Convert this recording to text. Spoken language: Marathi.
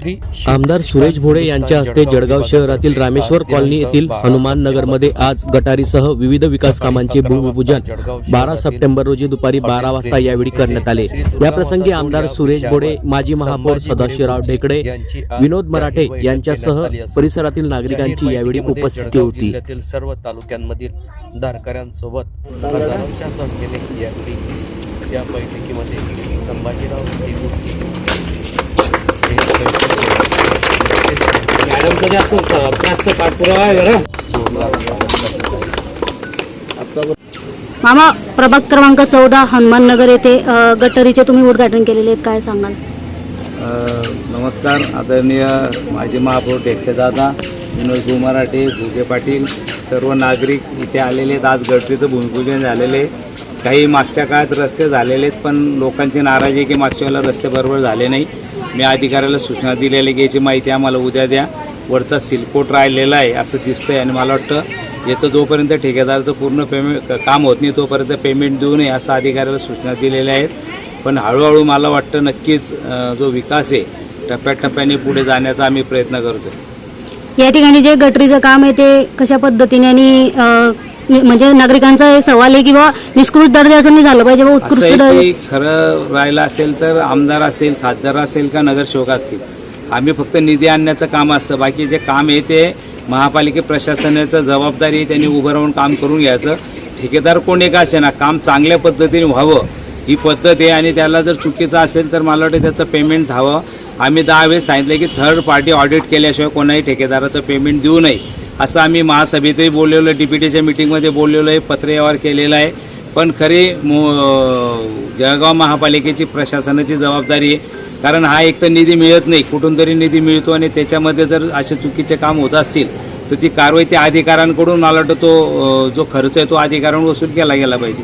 आमदार सुरेश भोडे यांच्या हस्ते जळगाव शहरातील रामेश्वर कॉलनी येथील हनुमान नगरमध्ये आज गटारीसह विविध विकास कामांचे भूमिपूजन. बारा सप्टेंबर रोजी दुपारी बारा वाजता यावेळी करण्यात आले. या प्रसंगी आमदार सुरेश भोडे माजी महापौर सदाशिवराव ढेकडे विनोद मराठे यांच्यासह परिसरातील नागरिकांची यावेळी उपस्थिती होती. सर्व तालुक्यांमधील धारकऱ्यांसोबत या बैठकीमध्ये संभाजीराव असं जास्त पाठपुरावा आहे बरं. मामा प्रभाग क्रमांक चौदा हनुमान नगर येथे अ, गटारीचे तुम्ही उद्घाटन केलेले आहेत काय सांगाल? अ, नमस्कार आदरणीय माजी महापौर टेकतेदादा विनोद भू मराठे भुगे पाटील सर्व नागरिक इथे आलेले आहेत. आज गटरीचं भूमिपूजन झालेले आहे. काही मागच्या काळात रस्ते झालेले आहेत पण लोकांची नाराजी आहे की मागच्या वेळेला रस्ते बरोबर झाले नाही. मी अधिकाऱ्याला सूचना दिलेली की याची माहिती आम्हाला उद्या द्या. वरचा सिलकोट राहिलेला आहे असं दिसतंय आणि मला वाटतं याचं जोपर्यंत ठेकेदाराचं पूर्ण पेमेंट काम होत नाही तोपर्यंत पेमेंट देऊ नये असं अधिकाऱ्याला सूचना दिलेल्या आहेत. पण हळूहळू मला वाटतं नक्कीच जो विकास आहे टप्प्याटप्प्याने पुढे जाण्याचा आम्ही प्रयत्न करतो या ठिकाणी जे गटरीचं काम आहे ते कशा पद्धतीने आणि म्हणजे नागरिकांचा एक सवाल आहे की बा निष्कृत दर्जाचं नाही झालं पाहिजे असं दर्जा? खरं राहिलं असेल तर आमदार असेल खासदार असेल का नगरसेवक असतील आम्ही फक्त निधी आणण्याचं काम असतं. बाकी जे काम आहे ते महापालिके प्रशासनाचं जबाबदारी त्यांनी उभं राहून काम करून घ्यायचं. ठेकेदार कोण एक असे ना काम चांगल्या पद्धतीने व्हावं. ही पद्धत आहे आणि त्याला जर चुकीचं असेल तर मला वाटतं त्याचं पेमेंट धावं आम्ही दहा वेळेस सांगितलं की थर्ड पार्टी ऑडिट केल्याशिवाय कोणाही ठेकेदाराचं पेमेंट देऊ नये. असं आम्ही महासभेतही बोललेलो आहे डीपीटीच्या मिटिंगमध्ये बोललेलो आहे पत्रव्यवहार केलेला आहे. पण खरी मो- जळगाव महापालिकेची प्रशासनाची जबाबदारी आहे. कारण हा एक तर निधी मिळत नाही कुठून तरी निधी मिळतो आणि त्याच्यामध्ये जर असे चुकीचे काम होत असतील तर ती कारवाई त्या अधिकाऱ्यांकडून मला वाटतं तो जो खर्च आहे तो अधिकाऱ्यांवर वसूल केला गेला पाहिजे.